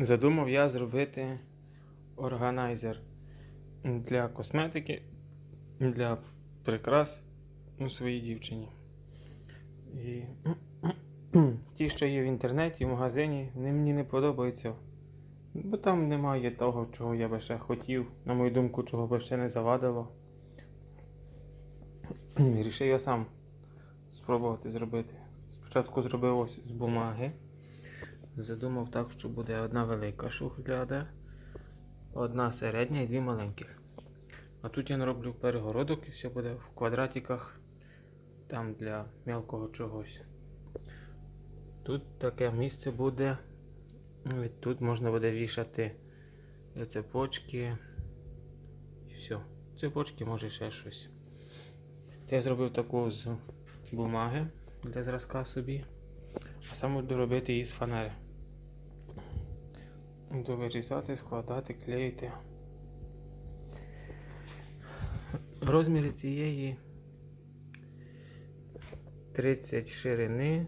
Задумав я зробити органайзер для косметики, для прикрас у своїй дівчині. І ті, що є в інтернеті, в магазині, вони мені не подобаються. Бо там немає того, чого я би ще хотів, на мою думку, чого би ще не завадило. Рішив я сам спробувати зробити. Спочатку зробив ось з бумаги. Задумав так, що буде одна велика шухляда, одна середня і дві маленьких. А тут я нароблю перегородок і все буде в квадратиках, там для мелкого чогось. Тут таке місце буде. ну, Тут можна буде вішати цепочки. І все. Цепочки, може ще щось. Це я зробив таку з бумаги для зразка собі. А сам буду робити її з фанери. Буду вирізати, складати, клеїти. Розміри цієї 30 ширини,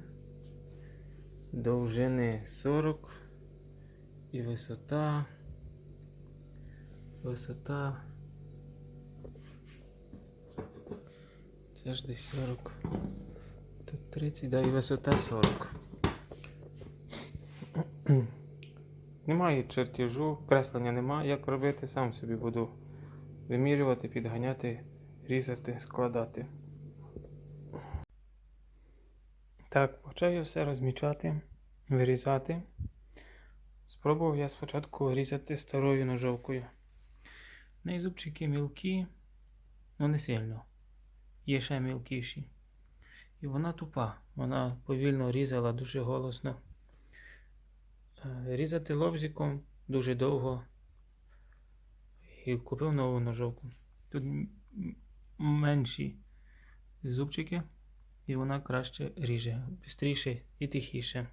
довжини 40 і висота. Висота. Це ж десь 40. Тут 30, да, і висота 40. Немає чертежу, креслення немає. Як робити, сам собі буду вимірювати, підганяти, різати, складати. Так, почав я все розмічати, вирізати. Спробував я спочатку різати старою ножовкою. Неї зубчики мілкі, але не сильно. Є ще мілкіші. І вона тупа. Вона повільно різала дуже голосно. Е, Різати лобзиком дуже довго. І купив нову ножовку. Тут менші зубчики, і вона краще ріже, швидше і тихіше.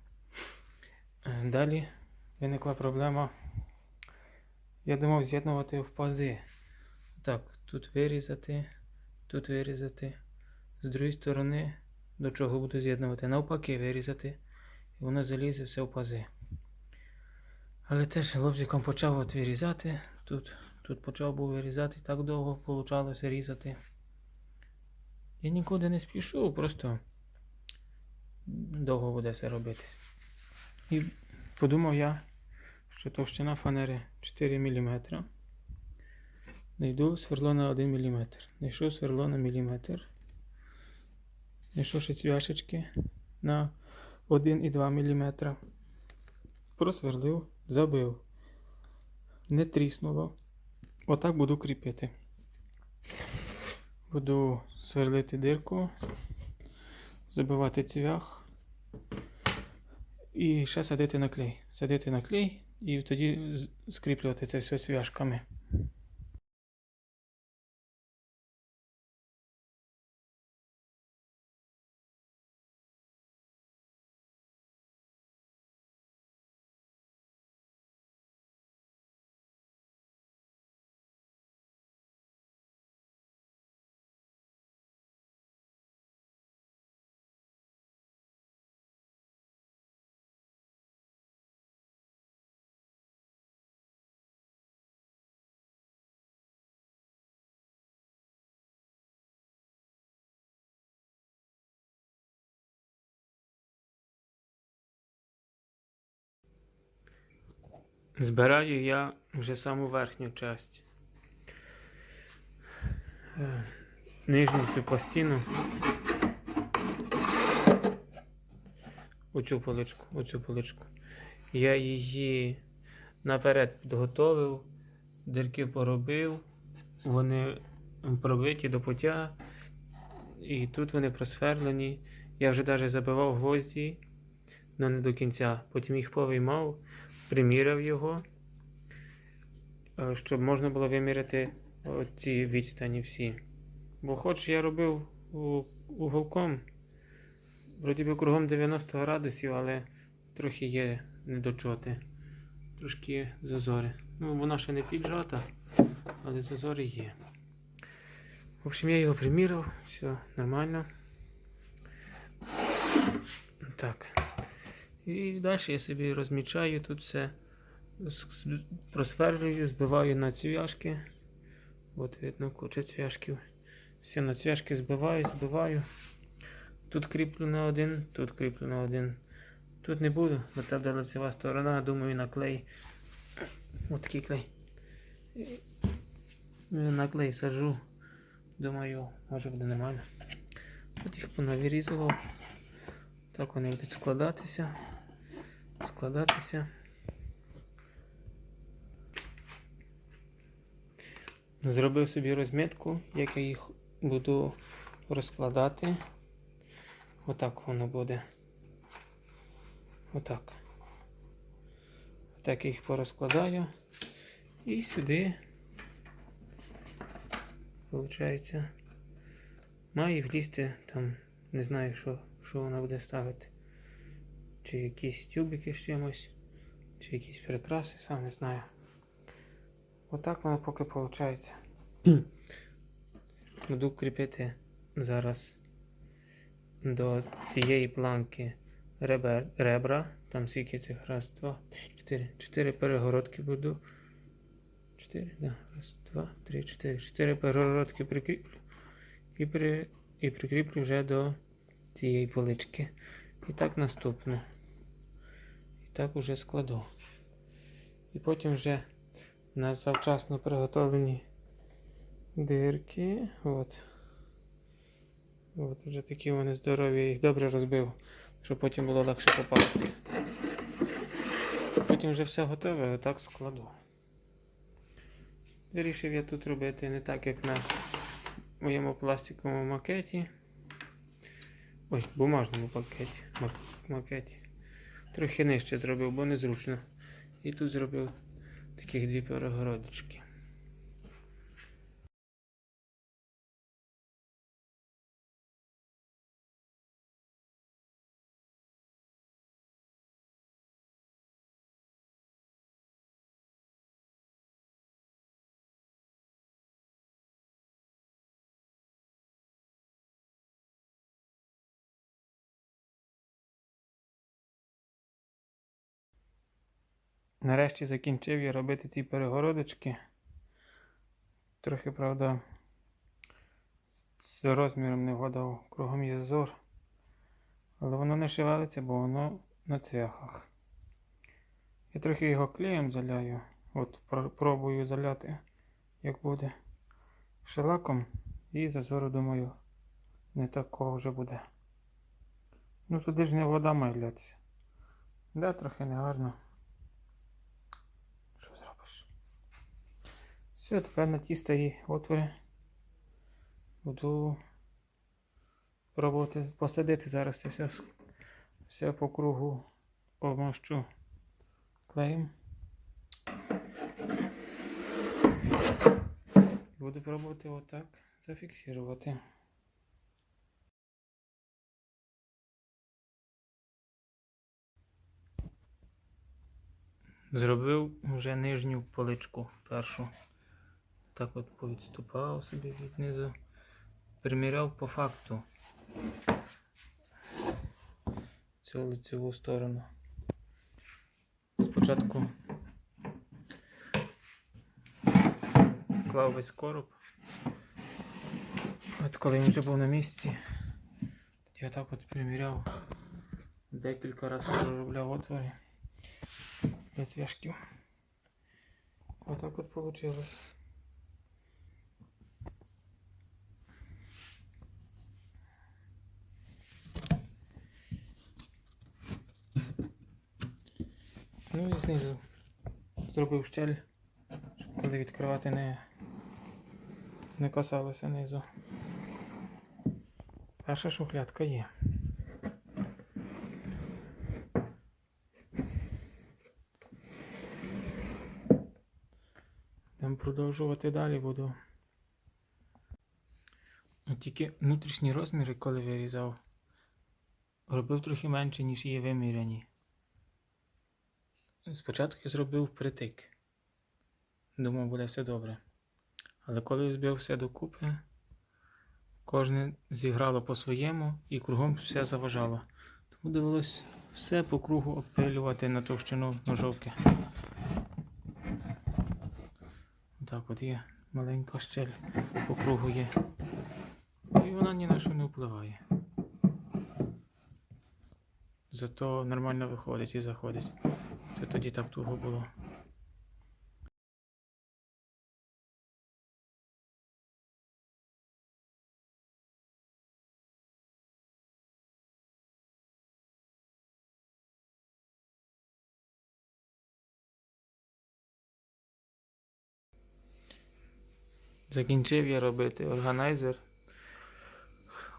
Е, Далі виникла проблема. Я думав з'єднувати в пази. Так, тут вирізати, тут вирізати. З другої сторони, до чого буду з'єднувати, навпаки вирізати, і воно залізе все в пази. Але теж лобзиком почав от вирізати. Тут, тут почав був вирізати, так довго получалося різати. Я нікуди не спішу, просто довго буде все робитись. І подумав я, що товщина фанери 4 мм. Найду сверло на 1 мм. Знайшов сверло на міліметр. Знайшов ще цвяшечки на 1,2 мм. Просверлив, забив. Не тріснуло. Отак буду кріпити. Буду сверлити дирку, забивати цвях і ще садити на клей. Садити на клей і тоді скріплювати це все цвяшками. Збираю я вже саму верхню часть. Е, Нижню цю пластину. Оцю поличку, оцю поличку. Я її наперед підготовив, дірки поробив, вони пробиті до пуття, і тут вони просверлені. Я вже навіть забивав гвозді, але не до кінця. Потім їх повиймав, приміряв його, е, щоб можна було виміряти ці відстані всі. Бо хоч я робив уголком, вроді би кругом 90 градусів, але трохи є недочоти. Трошки зазори. Ну, вона ще не піджата, але зазори є. В общем, я його приміряв, все нормально. Так. І далі я собі розмічаю тут все. Просверлюю, збиваю на цвяшки. От видно куча цвяшків. Всі на цвяшки збиваю, збиваю. Тут кріплю на один, тут кріплю на один. Тут не буду, бо це буде лицева сторона, думаю, на клей. От такий клей. І На клей сажу. Думаю, може буде нормально. От їх понавірізував. Так вони будуть складатися. Складатися. Зробив собі розмітку, як я їх буду розкладати. Отак воно буде. Отак. Отак я їх порозкладаю. І сюди, виходить, має влізти там, не знаю, що, що вона буде ставити. Чи якісь тюбики з чимось, чи якісь прикраси, сам не знаю. Отак воно поки виходить. Буду кріпити зараз до цієї планки ребер, ребра. Там скільки цих раз, два, три, чотири. Чотири перегородки буду. Чотири, да. Раз, два, три, чотири. Чотири перегородки прикріплю. І, при, і прикріплю вже до цієї полички. І так наступно. Так уже складу. І потім вже на завчасно приготовлені дирки. От. От вже такі вони здорові, я їх добре розбив, щоб потім було легше попасти. Потім вже все готове, отак складу. Вирішив я тут робити не так, як на моєму пластиковому макеті. Ой, бумажному пакеті. мак- макеті. Трохи нижче зробив, бо незручно. І тут зробив таких дві перегородочки. Нарешті закінчив я робити ці перегородочки. Трохи, правда, з- розміром не вгадав, кругом є зор. Але воно не шевелиться, бо воно на цвяхах. Я трохи його клеєм заляю. От пробую заляти, як буде шелаком. І зазору, думаю, не такого вже буде. Ну туди ж не вода має лятися. Да, трохи негарно. Що зробиш? Все, тепер на ті стої отвори. Буду пробувати посадити зараз це все, все по кругу обмощу клеєм. Буду пробувати отак зафіксувати. Зробив вже нижню поличку першу. Так от повідступав собі від низу. Приміряв по факту цю лицеву сторону. Спочатку склав весь короб. От коли він вже був на місці, я так от приміряв. Декілька разів проробляв отвори для зв'язків. Отак от вийшло. Ну і знизу зробив щель, щоб коли відкривати не, не касалося низу. Перша шухлядка є. Там продовжувати далі буду. От Тільки внутрішні розміри, коли вирізав, робив трохи менше, ніж є виміряні. Спочатку я зробив притик. Думав, буде все добре. Але коли збив все докупи, кожне зіграло по-своєму і кругом все заважало. Тому довелось все по кругу обпилювати на товщину ножовки. Так от є маленька щель по кругу є. І вона ні на що не впливає. Зато нормально виходить і заходить. То тоді так туго було. Закінчив я робити органайзер.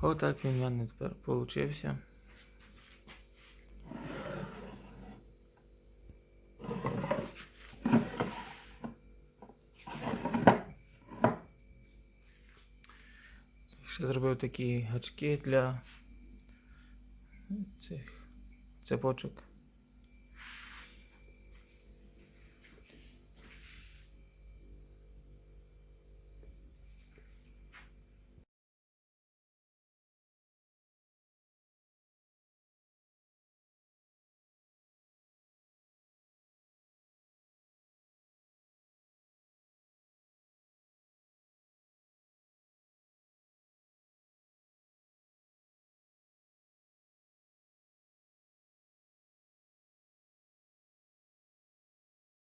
Отак він в мене тепер получився. Ще зробив такі гачки для цих цепочок.